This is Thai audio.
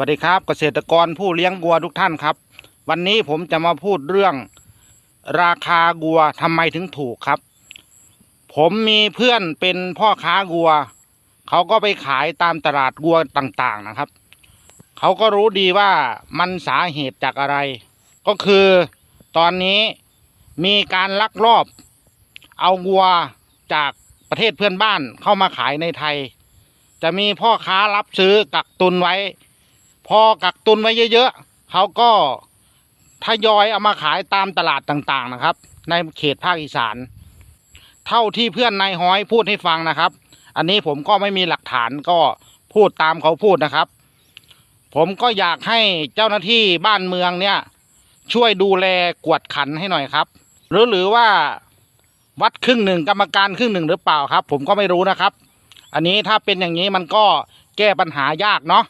วัสดีครับเกษตรกรผู้เลี้ยงวัวทุกท่านครับ วันนี้ผมจะมาพูดเรื่อง ราคาวัวทำไมถึงถูกครับ ผมมีเพื่อนเป็นพ่อค้าวัว เขาก็ไปขายตามตลาดวัวต่างๆนะครับ เขาก็รู้ดีว่ามันสาเหตุจากอะไร ก็คือตอนนี้มีการลักลอบ เอาวัวจากประเทศเพื่อนบ้านเข้ามาขายในไทย จะมีพ่อค้ารับซื้อกักตุนไว้ พอกักตุนไว้เยอะๆเขาก็ทยอยเอามาขายตามตลาดต่างๆนะครับ ในเขตภาคอีสาน เท่าที่เพื่อนนายห้อยพูดให้ฟังนะครับ อันนี้ผมก็ไม่มีหลักฐานก็พูดตามเขาพูดนะครับ ผมก็อยากให้เจ้าหน้าที่บ้านเมืองเนี่ย ช่วยดูแลกวดขันให้หน่อยครับ หรือหรือว่าวัดครึ่งหนึ่งกรรมการครึ่งหนึ่งหรือเปล่าครับ ผมก็ไม่รู้นะครับ อันนี้ถ้าเป็นอย่างนี้มันก็แก้ปัญหายากเนาะ